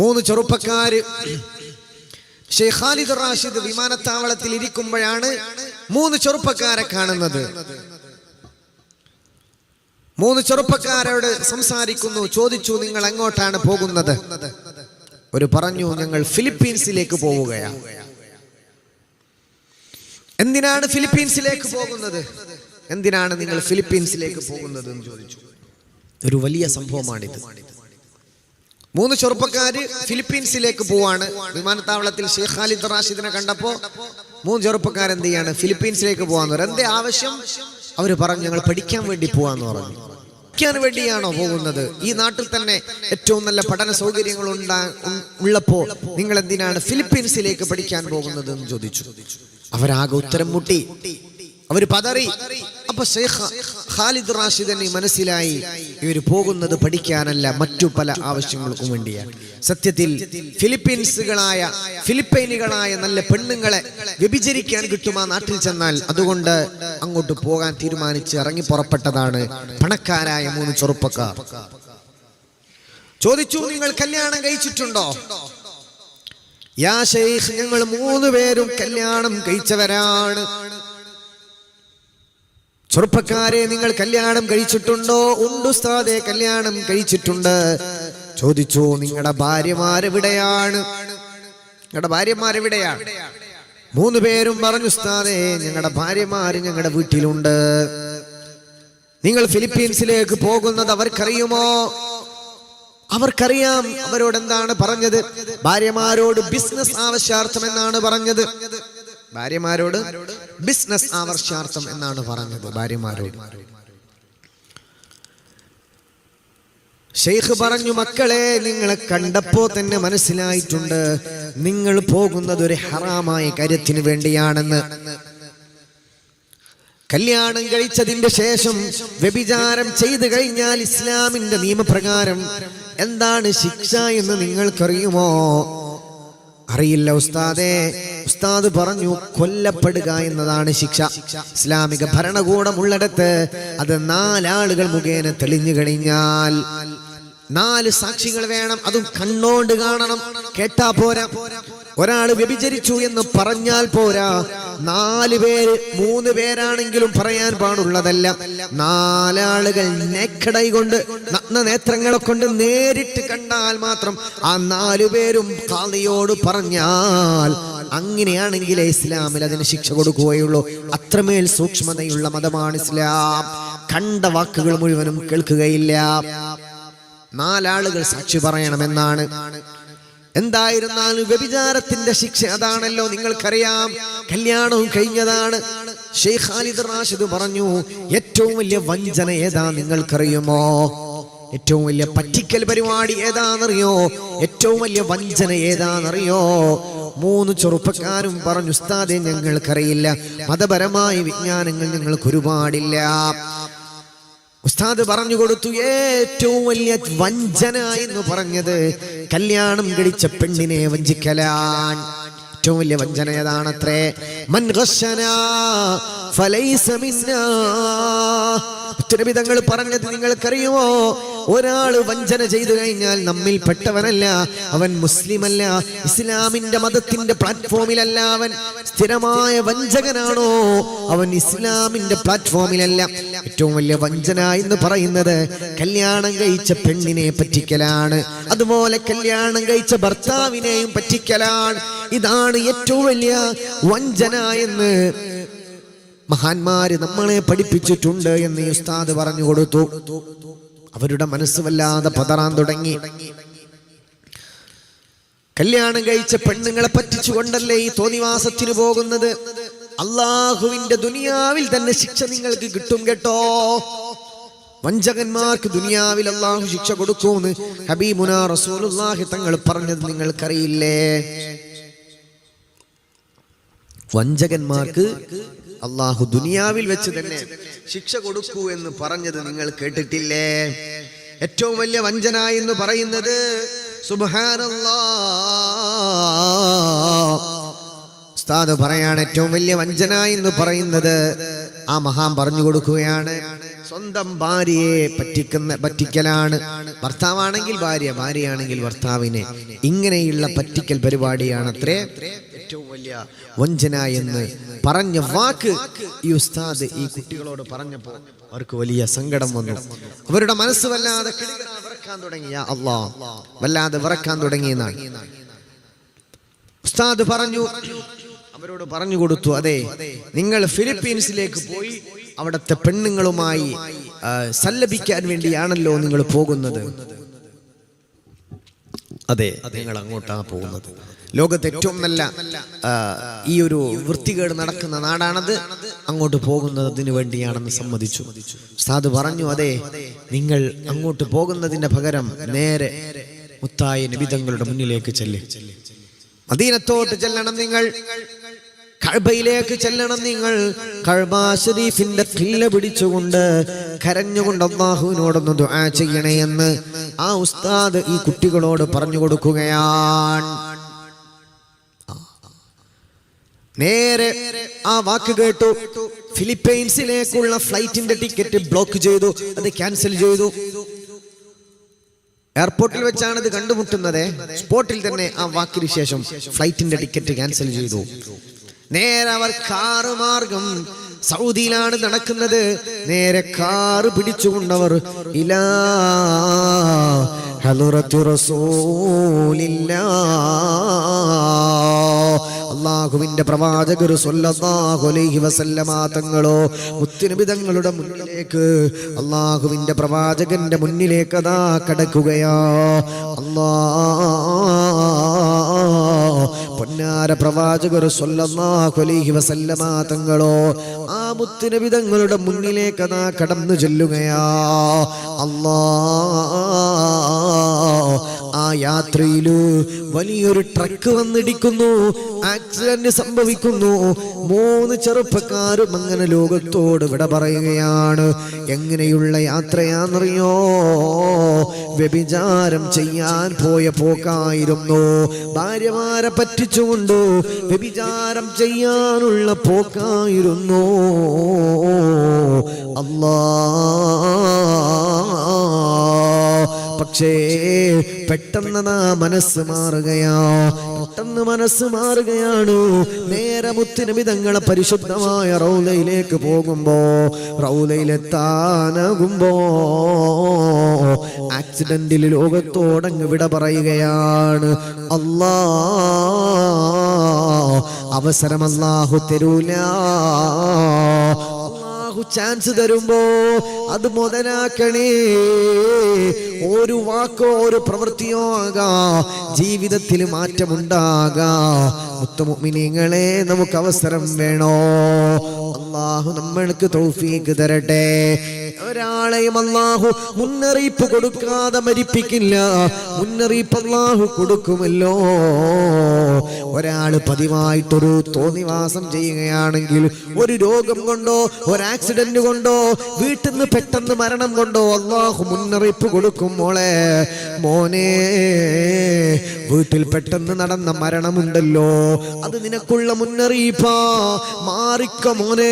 മൂന്ന് ചെറുപ്പക്കാര്. ഷെയ്ഖ് ഖാലിദ് റാഷിദ് വിമാനത്താവളത്തിൽ ഇരിക്കുമ്പോഴാണ് മൂന്ന് ചെറുപ്പക്കാരെ കാണുന്നത്. മൂന്ന് ചെറുപ്പക്കാരോട് സംസാരിക്കുന്നു ചോദിച്ചു നിങ്ങൾ എങ്ങോട്ടാണ് പോകുന്നത്? ഒരു പറഞ്ഞു ഞങ്ങൾ ഫിലിപ്പീൻസിലേക്ക് പോവുകയാണ്. എന്തിനാണ് ഫിലിപ്പീൻസിലേക്ക് പോകുന്നത്? എന്തിനാണ് നിങ്ങൾ ഫിലിപ്പീൻസിലേക്ക് പോകുന്നത് എന്ന് ചോദിച്ചു. ഒരു വലിയ സംഭവമാണിത്. മൂന്ന് ചെറുപ്പക്കാര് ഫിലിപ്പീൻസിലേക്ക് പോവാണ്. വിമാനത്താവളത്തിൽ ഷെയ്ഖ് ഖാലിദ് റാഷിദിനെ കണ്ടപ്പോ മൂന്ന് ചെറുപ്പക്കാർ എന്ത് ചെയ്യാണ് ഫിലിപ്പീൻസിലേക്ക് പോവാന്ന് പറഞ്ഞു എന്തേ ആവശ്യം? അവർ പറഞ്ഞു ഞങ്ങൾ പഠിക്കാൻ വേണ്ടി പോവാന്ന് പറഞ്ഞു. പഠിക്കാൻ വേണ്ടിയാണോ പോകുന്നത്? ഈ നാട്ടിൽ തന്നെ ഏറ്റവും നല്ല പഠന സൗകര്യങ്ങൾ ഉണ്ടാ ഉം- ഉള്ളപ്പോ നിങ്ങൾ എന്തിനാണ് ഫിലിപ്പീൻസിലേക്ക് പഠിക്കാൻ പോകുന്നത് എന്ന് ചോദിച്ചു. അവരാകെ ഉത്തരം മുട്ടി. അവർ പതറി. അപ്പൊ ഷെയ്ഖ് ഖാലിദ് റാഷിദിനെ മനസ്സിലായി ഇവർ പോകുന്നത് പഠിക്കാനല്ല മറ്റു പല ആവശ്യങ്ങൾക്കും വേണ്ടിയാണ് സത്യത്തിൽ ഫിലിപ്പീൻസുകളായ ഫിലിപ്പൈനുകളായ നല്ല പെണ്ണുങ്ങളെ വ്യഭിചരിക്കാൻ കിട്ടും ആ നാട്ടിൽ ചെന്നാൽ. അതുകൊണ്ട് അങ്ങോട്ട് പോകാൻ തീരുമാനിച്ച് ഇറങ്ങി പുറപ്പെട്ടതാണ് പണക്കാരായ മൂന്ന് ചെറുപ്പക്കാർ. ചോദിച്ചു നിങ്ങൾ കല്യാണം കഴിച്ചിട്ടുണ്ടോ? യാ ഞങ്ങൾ മൂന്ന് പേരും കല്യാണം കഴിച്ചവരാണ്. ചെറുപ്പക്കാരെ നിങ്ങൾ കല്യാണം കഴിച്ചിട്ടുണ്ടോ? ഉണ്ടുസ്താദെ കല്യാണം കഴിച്ചിട്ടുണ്ട്. ചോദിച്ചു നിങ്ങളുടെ ഭാര്യമാരെവിടെയാണ് നിങ്ങളുടെ ഭാര്യമാരെവിടെയാണ് മൂന്ന് പേരും പറഞ്ഞു ഉസ്താദെ ഞങ്ങളുടെ ഭാര്യമാര് ഞങ്ങളുടെ വീട്ടിലുണ്ട്. നിങ്ങൾ ഫിലിപ്പീൻസിലേക്ക് പോകുന്നത് അവർക്കറിയുമോ? അവർക്കറിയാം. അവരോട് എന്താണ് പറഞ്ഞത്? ഭാര്യമാരോട് ബിസിനസ് ആവശ്യാർത്ഥം എന്നാണ് പറഞ്ഞത്. ഭാര്യമാരോട് ബിസിനസ് ആവർഷാർത്ഥം എന്നാണ് പറഞ്ഞത് ഭാര്യമാരോട്. ഷെയ്ഖ് പറഞ്ഞു മക്കളെ നിങ്ങളെ കണ്ടപ്പോ തന്നെ മനസ്സിലായിട്ടുണ്ട്. നിങ്ങൾ പോകുന്നത് ഒരു ഹറാമായ കാര്യത്തിന് വേണ്ടിയാണെന്ന്. കല്യാണം കഴിച്ചതിന്റെ ശേഷം വ്യഭിചാരം ചെയ്തു കഴിഞ്ഞാൽ ഇസ്ലാമിന്റെ നിയമപ്രകാരം എന്താണ് ശിക്ഷ എന്ന് നിങ്ങൾക്കറിയുമോ? അറിയില്ല ഉസ്താദേ. ഉസ്താദ് പറഞ്ഞു കൊല്ലപ്പെടുക എന്നതാണ് ശിക്ഷ. ഇസ്ലാമിക ഭരണകൂടമുള്ളിടത്ത് അത് നാലാളുകൾ മുഖേന തെളിഞ്ഞു കഴിഞ്ഞാൽ നാല് സാക്ഷികൾ വേണം. അതും കണ്ണോണ്ട് കാണണം. കേട്ടാ പോരാ. ഒരാൾ വ്യഭിചരിച്ചു എന്ന് പറഞ്ഞാൽ പോരാ. നാല് പേര് മൂന്ന് പേരാണെങ്കിലും പറയാൻ പാടുള്ളതല്ല. നാലാളുകൾ നെക്കടൈ കൊണ്ട് നഗ്ന നേത്രങ്ങളെ കൊണ്ട് നേരിട്ട് കണ്ടാൽ മാത്രം ആ നാലു പേരും കാളിയോട് പറഞ്ഞാൽ അങ്ങനെയാണെങ്കിലേ ഇസ്ലാമിൽ അതിന് ശിക്ഷ കൊടുക്കുകയുള്ളൂ. അത്രമേൽ സൂക്ഷ്മതയുള്ള മതമാണ് ഇസ്ലാം. കണ്ട വാക്കുകൾ മുഴുവനും കേൾക്കുകയില്ല. നാലാളുകൾ സാക്ഷി പറയണമെന്നാണ്. എന്തായിരുന്നാലും വ്യഭിചാരത്തിന്റെ ശിക്ഷ അതാണല്ലോ നിങ്ങൾക്കറിയാം. കല്യാണവും കഴിഞ്ഞതാണ്. ഷെയ്ഖ് ഖാലിദ് റാഷിദ് പറഞ്ഞു ഏറ്റവും വലിയ വഞ്ചന ഏതാ നിങ്ങൾക്കറിയുമോ? ഏറ്റവും വലിയ പറ്റിക്കൽ പരിപാടി ഏതാണെന്നറിയോ? ഏറ്റവും വലിയ വഞ്ചന ഏതാണെന്നറിയോ? മൂന്ന് ചെറുപ്പക്കാരും പറഞ്ഞു ഉസ്താദെ ഞങ്ങൾക്കറിയില്ല. മതപരമായ വിജ്ഞാനങ്ങൾ ഞങ്ങൾക്ക് ഒരുപാടില്ല. ഉസ്താദ് പറഞ്ഞു കൊടുത്തു ഏറ്റവും വലിയ വഞ്ചന എന്ന് പറഞ്ഞത് കല്യാണം കഴിച്ച പെണ്ണിനെ വഞ്ചിക്കലാൻ ഏറ്റവും വലിയ വഞ്ചന ഏതാണത്രേ? മൻ ഉത്തരവിധങ്ങൾ പറഞ്ഞത് നിങ്ങൾക്കറിയുമോ? ഒരാൾ വഞ്ചന ചെയ്തു കഴിഞ്ഞാൽ നമ്മിൽ പെട്ടവനല്ല അവൻ മുസ്ലിമല്ല ഇസ്ലാമിന്റെ മതത്തിന്റെ പ്ലാറ്റ്ഫോമിലല്ല അവൻ. സ്ഥിരമായ വഞ്ചകനാണോ? അവൻ ഇസ്ലാമിന്റെ പ്ലാറ്റ്ഫോമിലല്ല. ഏറ്റവും വലിയ വഞ്ചന എന്ന് പറയുന്നത് കല്യാണം കഴിച്ച പെണ്ണിനെ പറ്റിക്കലാണ്. അതുപോലെ കല്യാണം കഴിച്ച ഭർത്താവിനെയും പറ്റിക്കലാണ്. ഇതാണ് ഏറ്റവും വലിയ വഞ്ചന എന്ന് മഹാന്മാര് നമ്മളെ പഠിപ്പിച്ചിട്ടുണ്ട് എന്ന് ഉസ്താദ് പറഞ്ഞു കൊടുത്തു. അവരുടെ മനസ്സ് വല്ലാതെ പതറാൻ തുടങ്ങി. കല്യാണം കഴിച്ച പെണ്ണുങ്ങളെ പറ്റിച്ചുകൊണ്ടല്ലേ ഈ തോന്നിവാസത്തിന് പോകുന്നത്? അള്ളാഹുവിന്റെ ദുനിയാവിൽ തന്നെ ശിക്ഷ നിങ്ങൾക്ക് കിട്ടും കേട്ടോ. വഞ്ചകന്മാർക്ക് ദുനിയാവിൽ അള്ളാഹു ശിക്ഷ കൊടുക്കൂന്ന് ഹബീമുനാ റസൂലുള്ളാഹി തങ്ങൾ പറഞ്ഞത് നിങ്ങൾക്കറിയില്ലേ? വഞ്ചകന്മാർക്ക് അള്ളാഹു ദുനിയാവിൽ വെച്ച് തന്നെ ശിക്ഷ കൊടുക്കൂ എന്ന് പറഞ്ഞത് നിങ്ങൾ കേട്ടിട്ടില്ലേ? ഏറ്റവും വലിയ വഞ്ചന എന്ന് പറയുന്നത് ഉസ്താദ് പറയാണ് ഏറ്റവും വലിയ വഞ്ചന എന്ന് പറയുന്നത് ആ മഹാൻ പറഞ്ഞു കൊടുക്കുകയാണ്. സ്വന്തം ഭാര്യയെ പറ്റിക്കുന്ന പറ്റിക്കലാണ്. ഭർത്താവാണെങ്കിൽ ഭാര്യ ഭാര്യയാണെങ്കിൽ ഭർത്താവിനെ. ഇങ്ങനെയുള്ള പറ്റിക്കൽ പരിപാടിയാണ് അത്രേ ഏറ്റവും വലിയ വഞ്ചന എന്ന് പറഞ്ഞ വാക്ക് ഈ ഉസ്താദ് ഈ കുട്ടികളോട് പറഞ്ഞപ്പോൾ അവർക്ക് വലിയ സങ്കടം വന്നു. അവരുടെ മനസ്സ് വല്ലാതെ വിറക്കാൻ തുടങ്ങിയ അള്ളാ. വല്ലാതെ വിറക്കാൻ തുടങ്ങിയെന്നാണ് ഉസ്താദ് പറഞ്ഞു അവരോട് പറഞ്ഞു കൊടുത്തു അതെ നിങ്ങൾ ഫിലിപ്പീൻസിലേക്ക് പോയി അവിടുത്തെ പെണ്ണുങ്ങളുമായി സല്ലപിക്കാൻ വേണ്ടിയാണല്ലോ നിങ്ങൾ പോകുന്നത്. അതെ നിങ്ങൾ അങ്ങോട്ടാണ് പോകുന്നത്. ലോകത്ത് ഏറ്റവും നല്ല ഈ ഒരു വൃത്തികേട് നടക്കുന്ന നാടാണത്. അങ്ങോട്ട് പോകുന്നതിന് വേണ്ടിയാണെന്ന് സമ്മതിച്ചു. ഉസ്താദ് പറഞ്ഞു അതെ നിങ്ങൾ അങ്ങോട്ട് പോകുന്നതിന്റെ പകരം നേരെ മുത്തായ നിബിതങ്ങളുടെ മുന്നിലേക്ക് ചെല്ല്. മദീനത്തോട്ട് ചെല്ലണം നിങ്ങൾ. കഴബയിലേക്ക് ചെല്ലണം നിങ്ങൾ. കഴബ ഷരീഫിന്റെ കില്ല പിടിച്ചുകൊണ്ട് കരഞ്ഞുകൊണ്ട് അള്ളാഹുവിനോടൊന്ന് ദുആ ചെയ്യണേ എന്ന് ആ ഉസ്താദ് ഈ കുട്ടികളോട് പറഞ്ഞു കൊടുക്കുകയാണ്. നേരെ ആ വാക്ക് കേട്ടു. ഫിലിപ്പൈൻസിലേക്കുള്ള ഫ്ലൈറ്റിന്റെ ടിക്കറ്റ് ബ്ലോക്ക് ചെയ്തു. അത് ക്യാൻസൽ ചെയ്തു. എയർപോർട്ടിൽ വെച്ചാണ് ഇത് കണ്ടുമുട്ടുന്നത്. സ്പോട്ടിൽ തന്നെ ആ വാക്കിന് ശേഷം ഫ്ലൈറ്റിന്റെ ടിക്കറ്റ് ക്യാൻസൽ ചെയ്തു. നേരെ അവർ കാറ് മാർഗം സൗദിയിലാണ് നടക്കുന്നത്. നേരെ കാറ് പിടിച്ചുകൊണ്ടവർ ഇലാ അള്ളാഹുവിന്റെ പ്രവാചകർ തങ്ങളോ മുത്തുനബി തങ്ങളുടെ മുന്നിലേക്ക് അള്ളാഹുവിന്റെ പ്രവാചകന്റെ മുന്നിലേക്ക് അതാ കടക്കുകയാ. അല്ലാ പൊന്നാര പ്രവാചകർ വസല്ലമ തങ്ങളോ ആ മുത്തുനബി തങ്ങളുടെ മുന്നിലേക്ക് നാ കടന്നു ചെല്ലുകയാ. അല്ലാ ആ യാത്രയിൽ വലിയൊരു ട്രക്ക് വന്നിടിക്കുന്നു ആക്സിഡന്റ് സംഭവിക്കുന്നു. മൂന്ന് ചെറുപ്പക്കാരും അങ്ങനെ ലോകത്തോട് വിട പറയുകയാണ്. എങ്ങനെയുള്ള യാത്രയാണെന്നറിയോ വ്യഭിചാരം ചെയ്യാൻ പോയ പോക്കായിരുന്നു. ഭാര്യമാരെ പറ്റിച്ചുകൊണ്ട് വ്യഭിചാരം ചെയ്യാനുള്ള പോക്കായിരുന്നു. അല്ലാ പക്ഷേ പെട്ടെന്ന് നാ മനസ്സ് മാറുകയാ. പെട്ടെന്ന് മനസ്സ് മാറുകയാണ്. നേരെ മുത്തിനുമിതങ്ങളെ പരിശുദ്ധമായ റൗലയിലേക്ക് പോകുമ്പോ റൗലയിലെത്താനാകുമ്പോ ആക്സിഡന്റിൽ ലോകത്തോടങ്ങ് വിട പറയുകയാണ്. അല്ലാ അവസരം അല്ലാഹു തരൂല. അള്ളാഹു ചാൻസ് തരുമ്പോ അത് മുതലാക്കണേ. ഒരു വാക്കോ ഒരു പ്രവൃത്തിയോ ആകാ ജീവിതത്തിൽ മാറ്റമുണ്ടാകാ. നമുക്ക് അവസരം വേണോ? അള്ളാഹു നമ്മൾക്ക് തൗഫീക്ക് തരട്ടെ. ഒരാളെയും അള്ളാഹു മുന്നറിയിപ്പ് കൊടുക്കാതെ മരിപ്പിക്കില്ല. മുന്നറിയിപ്പ് അള്ളാഹു കൊടുക്കുമല്ലോ. ഒരാൾ പതിവായിട്ടൊരു തോന്നിവാസം ചെയ്യുകയാണെങ്കിൽ ഒരു രോഗം കൊണ്ടോ ഒരു ആക്സിഡന്റ് കൊണ്ടോ വീട്ടിൽ നിന്ന് പെട്ടെന്ന് മരണം കൊണ്ടോ അള്ളാഹു മുന്നറിയിപ്പ് കൊടുക്കും മോളെ. മോനെ വീട്ടിൽ പെട്ടെന്ന് നടന്ന മരണമുണ്ടല്ലോ. അത് നിനക്കുള്ള മുന്നറിയിപ്പാ. മാറിക്ക മോനെ.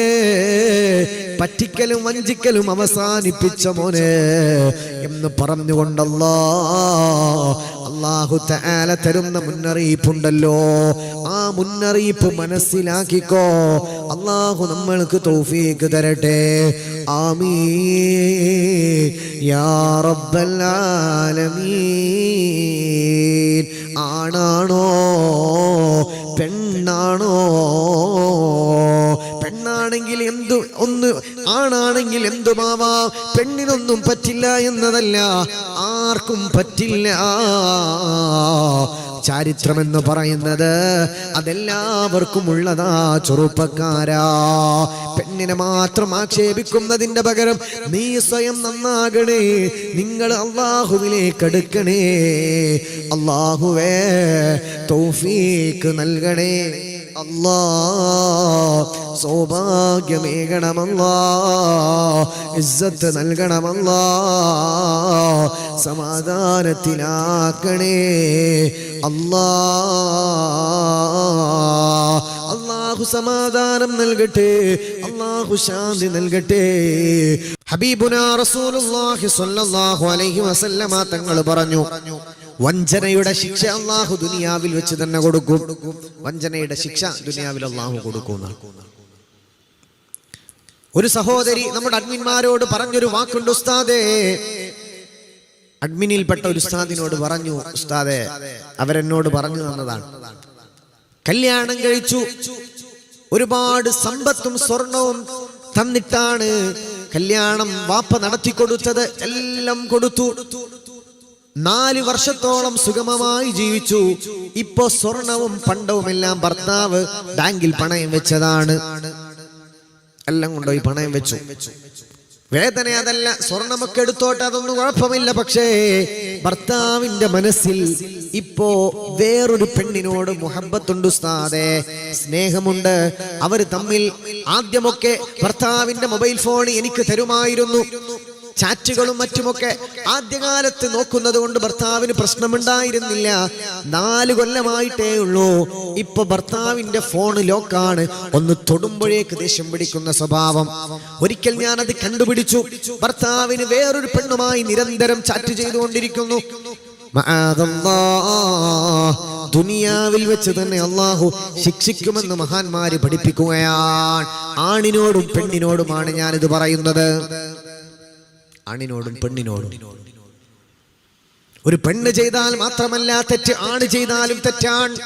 പറ്റിക്കലും വഞ്ചിക്കലും അവസാനിപ്പിച്ച മോനെ എന്ന് പറഞ്ഞുകൊണ്ടല്ലോ അള്ളാഹു തആല തരുന്ന മുന്നറിയിപ്പുണ്ടല്ലോ. ആ മുന്നറിയിപ്പ് മനസ്സിലാക്കിക്കോ. അള്ളാഹു നമ്മൾക്ക് തൗഫീക്ക് തരട്ടെ. യാ റബ്ബൽ ആലമീൻ. ആണാണോ? പെണ്ണാണോ? പെണ്ണാണെങ്കിൽ എന്തു ഒന്ന് ആണാണെങ്കിൽ എന്തുമാവാ പെണ്ണിനൊന്നും പറ്റില്ല എന്നതല്ല. ആർക്കും പറ്റില്ല. ചാരിത്രം എന്ന് പറയുന്നത് അതെല്ലാവർക്കും ഉള്ളതാ ചെറുപ്പക്കാരാ. പെണ്ണിനെ മാത്രം ആക്ഷേപിക്കുന്നതിന്റെ പകരം നീ സ്വയം നന്നാകണേ. നിങ്ങൾ അള്ളാഹുവിലേക്ക് അടുക്കണേ. അള്ളാഹുവേ തോഫീക്ക് നൽകണേ. അല്ലാ സൗഭാഗ്യമേകണമല്ലാ ഇസ്സത്ത് നൽകണമല്ലാ സമാധാനത്തിലാക്കണേ. അല്ലാ അള്ളാഹു സമാധാനം നൽകട്ടെ അള്ളാഹു ശാന്തി നൽകട്ടെ. ഹബീബുന റസൂലുള്ളാഹി സ്വല്ലല്ലാഹു അലൈഹി വസല്ലമ തങ്ങൾ പറഞ്ഞു വഞ്ചനയുടെ ശിക്ഷ അള്ളാഹു ദുനിയാവിൽ വെച്ച് തന്നെ കൊടുക്കും. വഞ്ചനയുടെ ശിക്ഷ ദുനിയാവിൽ അള്ളാഹു കൊടുക്കും ഒരു സഹോദരി നമ്മുടെ അഡ്മിന്മാരോട് പറഞ്ഞൊരു വാക്കുണ്ട് ഉസ്താദേ. അഡ്മിനിൽപ്പെട്ട ഒരു ഉസ്താദിനോട് പറഞ്ഞു ഉസ്താദേ അവരെന്നോട് പറഞ്ഞു തന്നതാണ്. കല്യാണം കഴിച്ചു. ഒരുപാട് സമ്പത്തും സ്വർണവും തന്നിട്ടാണ് കല്യാണം വാപ്പ നടത്തി കൊടുത്തത് എല്ലാം കൊടുത്തു. നാല് വർഷത്തോളം സുഗമമായി ജീവിച്ചു. ഇപ്പോ സ്വർണവും പണ്ടവും എല്ലാം ഭർത്താവ് ബാങ്കിൽ പണയം വെച്ചതാണ്. എല്ലാം കൊണ്ടുപോയി പണയം വെച്ചു. വേദന അതല്ല സ്വർണമൊക്കെ എടുത്തോട്ടെ അതൊന്നും കുഴപ്പമില്ല പക്ഷേ ഭർത്താവിന്റെ മനസ്സിൽ ഇപ്പോ വേറൊരു പെണ്ണിനോട് മുഹബത്തുണ്ട് ഉസ്താദേ. സ്നേഹമുണ്ട്. അവർ തമ്മിൽ ആദ്യമൊക്കെ ഭർത്താവിന്റെ മൊബൈൽ ഫോൺ എനിക്ക് തരുമായിരുന്നു. ചാറ്റുകളും മറ്റുമൊക്കെ ആദ്യകാലത്ത് നോക്കുന്നത് കൊണ്ട് ഭർത്താവിന് പ്രശ്നമുണ്ടായിരുന്നില്ല. നാല് കൊല്ലമായിട്ടേ ഉള്ളൂ. ഇപ്പൊ ഭർത്താവിന്റെ ഫോണ് ലോക്കാണ്. ഒന്ന് തൊടുമ്പോഴേക്ക് ദേഷ്യം പിടിക്കുന്ന സ്വഭാവം. ഒരിക്കൽ ഞാൻ അത് കണ്ടുപിടിച്ചു. ഭർത്താവിന് വേറൊരു പെണ്ണുമായി നിരന്തരം ചാറ്റ് ചെയ്തുകൊണ്ടിരിക്കുന്നു. ദുനിയാവിൽ വെച്ച് തന്നെ അള്ളാഹു ശിക്ഷിക്കുമെന്ന് മഹാന്മാര് പഠിപ്പിക്കുകയാണ്. ആണിനോടും പെണ്ണിനോടുമാണ് ഞാനിത് പറയുന്നത്. ആണിനോടും പെണ്ണിനോടും. ഒരു പെണ്ണ് ചെയ്താൽ മാത്രമല്ല തെറ്റ് ആണ് ചെയ്താലും തെറ്റാണ്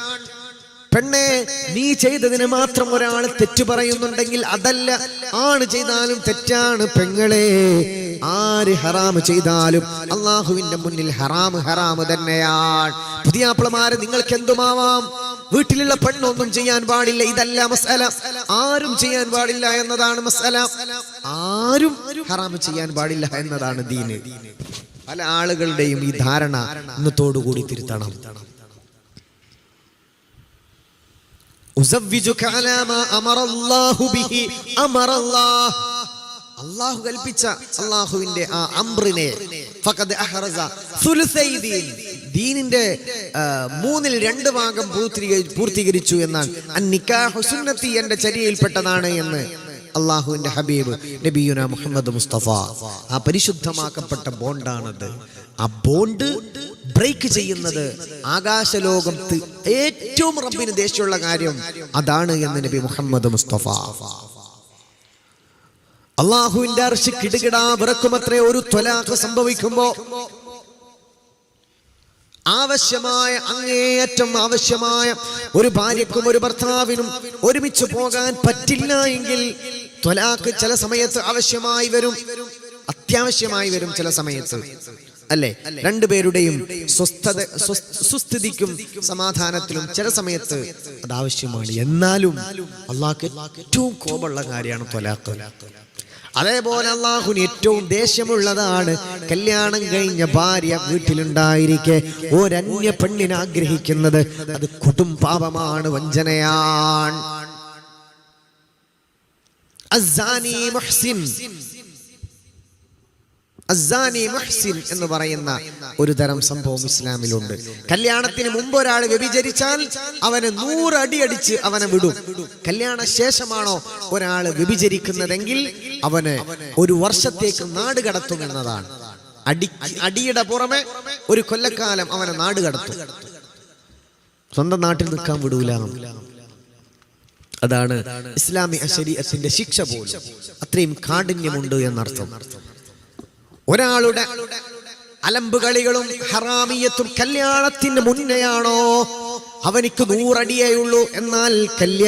പെണ്ണെ നീ ചെയ്തതിന് മാത്രം ഒരാൾ തെറ്റു പറയുന്നുണ്ടെങ്കിൽ അതല്ല ആണ് ചെയ്താലും തെറ്റാണ് പെങ്ങളെ. ആര് ഹറാമ് ചെയ്താലും അള്ളാഹുവിന്റെ മുന്നിൽ ഹറാമ് ഹറാമ് തന്നെയാണ്. പുതിയാപ്പിളമാരെ നിങ്ങൾക്ക് എന്തുമാവാം വീട്ടിലുള്ള പെണ്ണൊന്നും ചെയ്യാൻ പാടില്ല ഇതല്ല മസല. ആരും ചെയ്യാൻ പാടില്ല എന്നതാണ് മസാല. ആരും ഹറാമ് ചെയ്യാൻ പാടില്ല എന്നതാണ് ദീന്. പല ആളുകളുടെയും ഈ ധാരണ ഇന്നത്തോടുകൂടി തിരുത്തണം. കൽപ്പിച്ച ആ അംറിനെ മൂന്നിൽ രണ്ട് ഭാഗം പൂർത്തീകരി- പൂർത്തീകരിച്ചു എന്നാണ് എന്റെ ചര്യയിൽപ്പെട്ടതാണ് എന്ന് അള്ളാഹുവിന്റെ ഹബീബ് നബിയുന മുഹമ്മദ് മുസ്തഫ. ആ പരിശുദ്ധമാക്കപ്പെട്ട ബോണ്ടാണത്. ആ ബോണ്ട് ബ്രേക്ക് ചെയ്യുന്നത് ആകാശലോകം ഏറ്റവും റബ്ബിന് ദേഷ്യമുള്ള കാര്യം അതാണ് എന്ന് നബി മുഹമ്മദ് മുസ്തഫ. അള്ളാഹുവിന്റെ അർശി കിടുകിടാ വിറക്കുമത്രേ ഒരു ത്വലാഖ് സംഭവിക്കുമ്പോ ആവശ്യമായ അങ്ങേയറ്റം ആവശ്യമായ ഒരു ഭാര്യക്കും ഒരു ഭർത്താവിനും ഒരുമിച്ച് പോകാൻ പറ്റില്ല എങ്കിൽ ത്വലാഖ് ചില സമയത്ത് ആവശ്യമായി വരും അത്യാവശ്യമായി വരും ചില സമയത്ത്. അല്ലെ? രണ്ടുപേരുടെയും സ്വസ്ഥത സ്വസ്- സുസ്ഥിതിക്കും സമാധാനത്തിലും ചില സമയത്ത് അത് ആവശ്യമാണ്. എന്നാലും അള്ളാഹ്ക്ക് ഏറ്റവും കോപമുള്ള കാര്യമാണ് ത്വലാഖ് അതേപോലെ അള്ളാഹുന് ഏറ്റവും ദേഷ്യമുള്ളതാണ് കല്യാണം കഴിഞ്ഞ ഭാര്യ വീട്ടിലുണ്ടായിരിക്കെ ഒരന്യ പെണ്ണിനെ ആഗ്രഹിക്കുന്നത്. അത് കൊടും പാപമാണ് വഞ്ചനയാണ്. അസ്സാനി മുഹ്സിൻ. അസാനി മുഹ്സിൻ എന്ന് പറയുന്ന ഒരു തരം സംഭവം ഇസ്ലാമിലുണ്ട്. കല്യാണത്തിന് മുമ്പ് ഒരാൾ വ്യഭിചരിച്ചാൽ അവന് നൂറ് അടി അടിച്ച് അവനെ വിടും. കല്യാണ ശേഷമാണോ ഒരാൾ വ്യഭിചരിക്കുന്നതെങ്കിൽ അവന് ഒരു വർഷത്തേക്ക് നാട് കടത്തും എന്നതാണ്. അടി അടിയുടെ പുറമെ ഒരു കൊല്ലക്കാലം അവനെ നാട് കടത്തും. സ്വന്തം നാട്ടിൽ നിൽക്കാൻ വിടൂല. അതാണ് ഇസ്ലാമി അശരീരത്തിന്റെ ശിക്ഷ പോലും. അത്രയും കാഠിന്യമുണ്ട് എന്നർത്ഥം. ഒരാളുടെ അലമ്പുകളികളും ഹറാമിയത്തും കല്യാണത്തിന് മുന്നെയാണോ? അവനിക്ക് നൂറടിയേ ഉള്ളൂ എന്നാൽ കല്യാണം